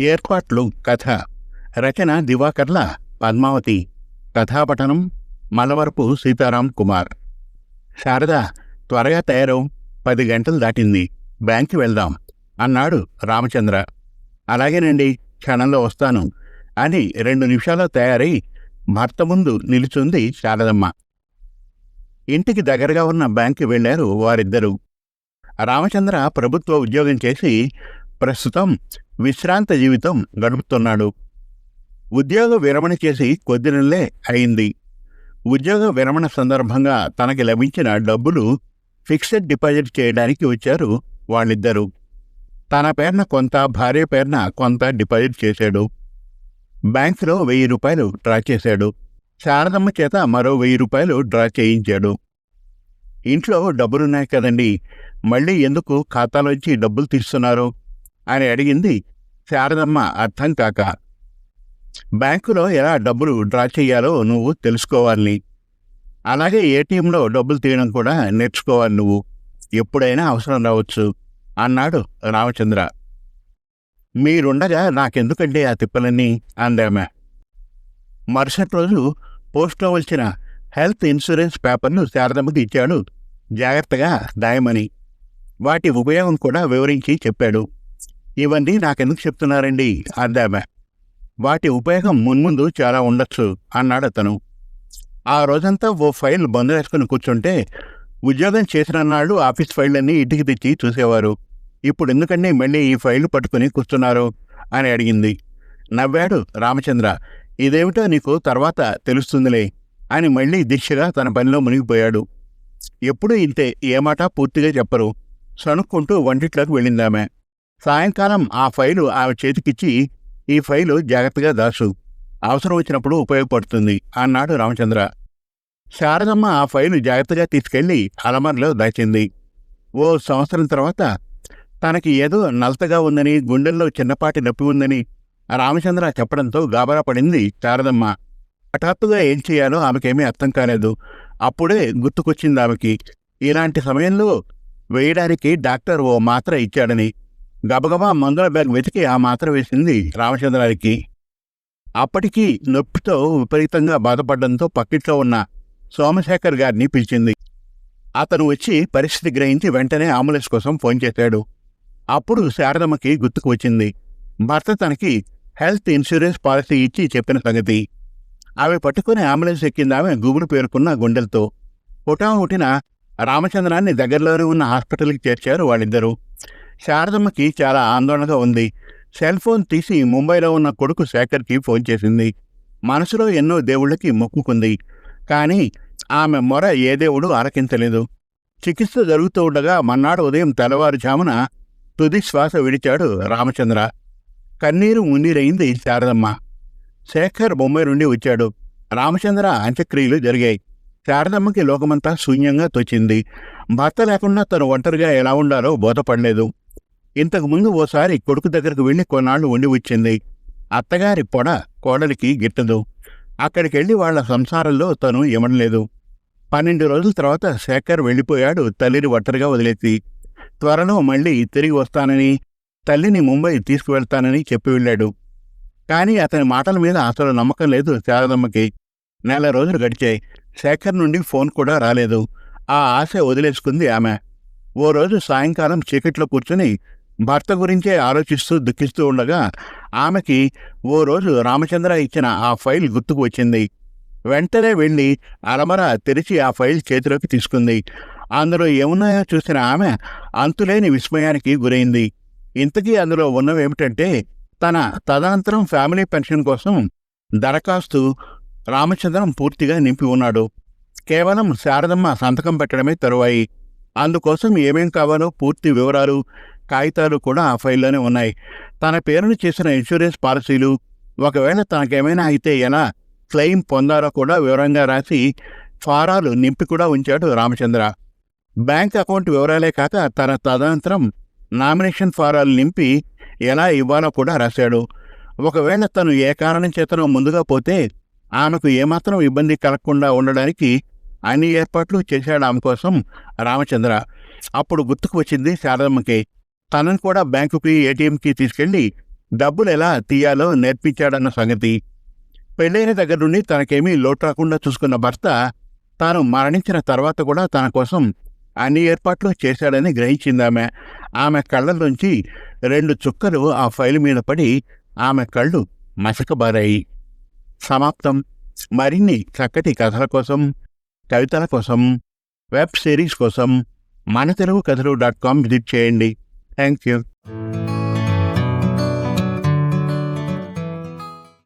ఏర్పాట్లు కథ. రచన దివాకర్ల పద్మావతి. కథాపఠనం మలవరపు సీతారాం కుమార్. శారద త్వరగా తయారవు. పది గంటలు దాటింది. బ్యాంక్కి వెళ్దాం. అన్నాడు రామచంద్ర. అలాగేనండి క్షణంలో వస్తాను. అని రెండు నిమిషాల్లో తయారై భర్త ముందు నిలుచుంది శారదమ్మ. ఇంటికి దగ్గరగా ఉన్న బ్యాంక్కి వెళ్ళారు వారిద్దరూ. రామచంద్ర ప్రభుత్వ ఉద్యోగం చేసి ప్రస్తుతం విశ్రాంత జీవితం గడుపుతున్నాడు. ఉద్యోగ విరమణ చేసి కొద్ది నెలలే అయింది. ఉద్యోగ విరమణ సందర్భంగా తనకి లభించిన డబ్బులు ఫిక్స్డ్ డిపాజిట్ చేయడానికి వచ్చారు వాళ్ళిద్దరూ. తన పేరున కొంత భార్య పేరున కొంత డిపాజిట్ చేశాడు. బ్యాంకులో వెయ్యి రూపాయలు డ్రా చేశాడు. శారదమ్మ చేత మరో వెయ్యి రూపాయలు డ్రా చేయించాడు. ఇంట్లో డబ్బులున్నాయి కదండి మళ్ళీ ఎందుకు ఖాతాలోంచి డబ్బులు తీస్తున్నారు? అని అడిగింది శారదమ్మ అర్థం కాక. బ్యాంకులో ఎలా డబ్బులు డ్రా చేయాలో నువ్వు తెలుసుకోవాలి. అలాగే ఏటీఎంలో డబ్బులు తీయడం కూడా నేర్చుకోవాలి నువ్వు. ఎప్పుడైనా అవసరం రావచ్చు అన్నాడు రామచంద్ర. మీరుండగా నాకెందుకండి ఆ తిప్పలన్నీ అందామె. మరుసటి రోజు పోస్ట్లో వచ్చిన హెల్త్ ఇన్సూరెన్స్ పేపర్ను శారదమ్మకి ఇచ్చాడు. జాగ్రత్తగా దాయమని. వాటి ఉపయోగం కూడా వివరించి చెప్పాడు. ఇవన్నీ నాకెందుకు చెప్తున్నారండి? అందామె వాటి ఉపయోగం మున్ముందు చాలా ఉండొచ్చు అన్నాడు అతను. ఆ రోజంతా ఓ ఫైల్ బంద్ వేసుకుని కూర్చుంటే ఉద్యోగం చేసిన నాళ్ళు ఆఫీస్ ఫైళ్ళన్నీ ఇంటికి తెచ్చి చూసేవారు. ఇప్పుడు ఎందుకండి మళ్ళీ ఈ ఫైల్ పట్టుకుని కూర్చున్నారు? అని అడిగింది. నవ్వాడు రామచంద్ర ఇదేమిటో నీకు తర్వాత తెలుస్తుందిలే అని మళ్ళీ దీక్షగా తన పనిలో మునిగిపోయాడు. ఎప్పుడూ ఇంతే ఏ మాట పూర్తిగా చెప్పరు. సణుక్కుంటూ వంటిట్లోకి వెళ్ళిందామె. సాయంకాలం ఆ ఫైలు ఆమె చేతికిచ్చి ఈ ఫైలు జాగ్రత్తగా దాసు అవసరం వచ్చినప్పుడు ఉపయోగపడుతుంది అన్నాడు రామచంద్ర. శారదమ్మ ఆ ఫైలు జాగ్రత్తగా తీసుకెళ్ళి అలమర్లో దాచింది. ఓ సంవత్సరం తర్వాత తనకి ఏదో నలతగా ఉందని గుండెల్లో చిన్నపాటి నొప్పి ఉందని రామచంద్ర చెప్పడంతో గాబరా పడింది శారదమ్మ. హఠాత్తుగా ఏం చేయాలో ఆమెకేమీ అర్థం కాలేదు. అప్పుడే గుర్తుకొచ్చింది ఆమెకి ఇలాంటి సమయంలో వేయడానికి డాక్టర్ ఓ మాత్ర ఇచ్చాడని. గబగబా మందుల బ్యాగ్ వెతికి ఆ మాత్ర వేసింది రామచంద్రానికి. అప్పటికీ నొప్పితో విపరీతంగా బాధపడడంతో పక్కిట్లో ఉన్న సోమశేఖర్ గారిని పిలిచింది. అతను వచ్చి పరిస్థితి గ్రహించి వెంటనే అంబులెన్స్ కోసం ఫోన్ చేశాడు. అప్పుడు శారదమ్మకి గుర్తుకు వచ్చింది. భర్త తనకి హెల్త్ ఇన్సూరెన్స్ పాలసీ ఇచ్చి చెప్పిన సంగతి. ఆమె పట్టుకుని అంబులెన్స్ ఎక్కింది ఆమె గుబులు పేరుకున్న గుండెలతో. హుటా ఉటిన రామచంద్రాన్ని దగ్గరలోనే ఉన్న హాస్పిటల్కి చేర్చారు వాళ్ళిద్దరూ. శారదమ్మకి చాలా ఆందోళనగా ఉంది. సెల్ ఫోన్ తీసి ముంబైలో ఉన్న కొడుకు శేఖర్కి ఫోన్ చేసింది. మనసులో ఎన్నో దేవుళ్ళకి మొక్కుకుంది. కానీ ఆమె మొర ఏ దేవుడు ఆలకించలేదు. చికిత్స జరుగుతూ ఉండగా మన్నాడు ఉదయం తెల్లవారుజామున తుది శ్వాస విడిచాడు రామచంద్ర. కన్నీరు మున్నీరైంది శారదమ్మ. శేఖర్ బొంబాయి నుండి వచ్చాడు. రామచంద్ర అంత్యక్రియలు జరిగాయి. శారదమ్మకి లోకమంతా శూన్యంగా తోచింది. భర్త లేకుండా తను ఒంటరిగా ఎలా ఉండాలో బోధపడలేదు. ఇంతకుముందు ఓసారి కొడుకు దగ్గరకు వెళ్ళి కొన్నాళ్ళు ఉండి వచ్చింది. అత్తగారి పొడ కోడలికి గిట్టదు. అక్కడికెళ్ళి వాళ్ళ సంసారంలో తను ఇవ్వడంలేదు పన్నెండు రోజుల తర్వాత శేఖర్ వెళ్ళిపోయాడు తల్లిని ఒట్టరిగా వదిలేసి. త్వరలో మళ్ళీ తిరిగి వస్తానని తల్లిని ముంబై తీసుకువెళ్తానని చెప్పి వెళ్ళాడు. కానీ అతని మాటల మీద అసలు నమ్మకం లేదు శారదమ్మకి. నెల రోజులు గడిచాయి. శేఖర్ నుండి ఫోన్ కూడా రాలేదు. ఆ ఆశ వదిలేసుకుంది ఆమె. ఓ రోజు సాయంకాలం చీకట్లో కూర్చుని భర్త గురించే ఆలోచిస్తూ దుఃఖిస్తూ ఉండగా ఆమెకి ఓ రోజు రామచంద్ర ఇచ్చిన ఆ ఫైల్ గుర్తుకు వచ్చింది. వెంటనే వెళ్ళి అలమర తెరిచి ఆ ఫైల్ చేతిలోకి తీసుకుంది. అందులో ఏమున్నాయో చూసిన ఆమె అంతులేని విస్మయానికి గురైంది. ఇంతకీ అందులో ఉన్నవేమిటంటే తన తదనంతరం ఫ్యామిలీ పెన్షన్ కోసం దరఖాస్తు రామచంద్రం పూర్తిగా నింపి ఉన్నాడు. కేవలం శారదమ్మ సంతకం పెట్టడమే తరువాయి. అందుకోసం ఏమేం కావాలో పూర్తి వివరాలు కాగితాలు కూడా ఆ ఫైల్లోనే ఉన్నాయి. తన పేరును చేసిన ఇన్సూరెన్స్ పాలసీలు ఒకవేళ తనకేమైనా అయితే ఎలా క్లెయిమ్ పొందారో కూడా వివరంగా రాసి ఫారాలు నింపి కూడా ఉంచాడు రామచంద్ర. బ్యాంక్ అకౌంట్ వివరాలే కాక తన తదనంతరం నామినేషన్ ఫారాలు నింపి ఎలా ఇవ్వాలో కూడా రాశాడు. ఒకవేళ తను ఏ కారణం చేతనో ముందుగా పోతే ఆమెకు ఏమాత్రం ఇబ్బంది కలగకుండా ఉండడానికి అన్ని ఏర్పాట్లు చేశాడు ఆమె కోసం రామచంద్ర. అప్పుడు గుర్తుకు వచ్చింది శారదమ్మకి. తనను కూడా బ్యాంకుకి ఏటీఎంకి తీసుకెళ్ళి డబ్బులు ఎలా తీయాలో నేర్పించాడన్న సంగతి. పెళ్ళైన దగ్గర నుండి తనకేమీ లోటు రాకుండా చూసుకున్న భర్త తాను మరణించిన తర్వాత కూడా తన కోసం అన్ని ఏర్పాట్లు చేశాడని గ్రహించిందామె ఆమె. కళ్ళలోంచి రెండు చుక్కలు ఆ ఫైల్ మీద పడి ఆమె కళ్ళు మసకబారాయి. సమాప్తం. మరిన్ని చక్కటి కథల కోసం కవితల కోసం వెబ్ సిరీస్ కోసం మన తెలుగు కథలు డాట్ కామ్ విజిట్ చేయండి. Thank you.